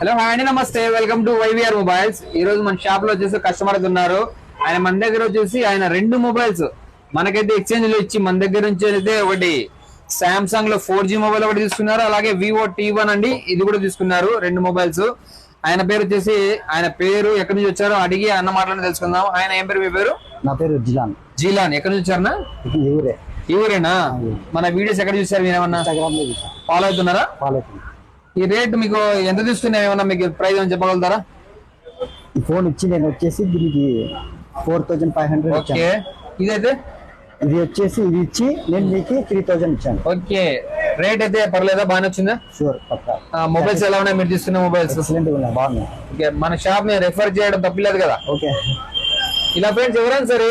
Hello hi అండి నమస్తే welcome to YVR mobiles ఈ రోజు మన షాప్లో వచ్చేసి కస్టమర్స్ ఉన్నారు. ఆయన మన దగ్గర వచ్చేసి ఆయన రెండు మొబైల్స్ మనకైతే ఎక్స్చేంజ్లో ఇచ్చి మన దగ్గర నుంచి అయితే ఒకటి సామ్సంగ్లో ఫోర్ జీ మొబైల్ ఒకటి తీసుకున్నారు. అలాగే వివో టీ వన్ అండి. ఇది కూడా తీసుకున్నారు రెండు మొబైల్స్ ఆయన పేరు వచ్చేసి ఆయన పేరు ఎక్కడి నుంచి వచ్చారో అడిగి అన్న మాటలను తెలుసుకుందాం. ఆయన ఏం పేరు మీ పేరు? నా పేరు జిలాన్. జీలాన్. ఎక్కడి నుంచి ఊరే. ఈ ఊరేనా? మన వీడియోస్ ఎక్కడ చూసారు మీరు ఏమన్నా ఇన్స్టాగ్రామ్లో చూసా ఫాలో అవుతున్నారా? ఫాలో అవుతుంది ఈ రేట్ మీకు ఎంత తీసుకున్నా ఏమన్నా మీకు ప్రైస్ ఏమైనా చెప్పగలుగుతారా? ఈ ఫోన్ ఇచ్చి నేను వచ్చేసి దీనికి four thousand five hundred okay. ఇదైతే? ఇది వచ్చేసి ఇది ఇచ్చి నేను మీకు త్రీ థౌజండ్ ఇచ్చాను. ఓకే. రేట్ అయితే పర్లేదా? బాగానే వచ్చిందా? షూర్ పక్కా. మొబైల్స్ ఎలా ఉన్నాయి? మీరు తీసుకున్న మొబైల్స్ ఎక్సలెంట్ ఉన్నాయి బాగున్నాయి. ఓకే. మన షాప్ని రెఫర్ చేయడం తప్పలేదు కదా? ఓకే. ఇలా ఫ్రెండ్స్ ఎవరైనా సరే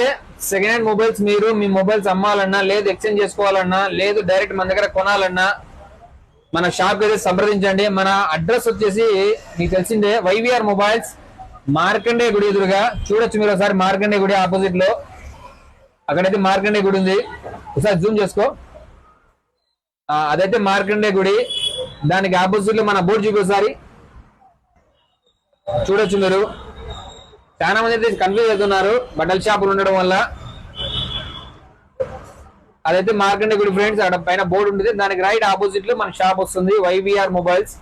సెకండ్ హ్యాండ్ మొబైల్స్ మీరు మీ మొబైల్స్ అమ్మాలన్నా లేదు ఎక్స్చేంజ్ చేసుకోవాలన్నా లేదు డైరెక్ట్ మన దగ్గర కొనాలన్నా మన షాప్ అయితే సంప్రదించండి. మన అడ్రస్ వచ్చేసి మీకు తెలిసిందే వైవిఆర్ మొబైల్స్ మార్కండే గుడి ఎదురుగా. చూడొచ్చు మీరు ఒకసారి మార్కండే గుడి ఆపోజిట్లో అక్కడైతే మార్కండే గుడి ఉంది. ఒకసారి జూమ్ చేసుకో. అదైతే మార్కండే గుడి. దానికి ఆపోజిట్లో మన బోర్డు చూపి ఒకసారి చూడొచ్చు మీరు. చాలా మంది అయితే కన్ఫ్యూజ్ అవుతున్నారు. బట్టల షాపులు ఉండడం వల్ల. అదైతే మార్కండే గుడి ఫ్రెండ్స్. అక్కడ పైన బోర్డు ఉంటుంది దానికి రైట్ ఆపోజిట్లో మన షాప్ వస్తుంది. YVR mobiles.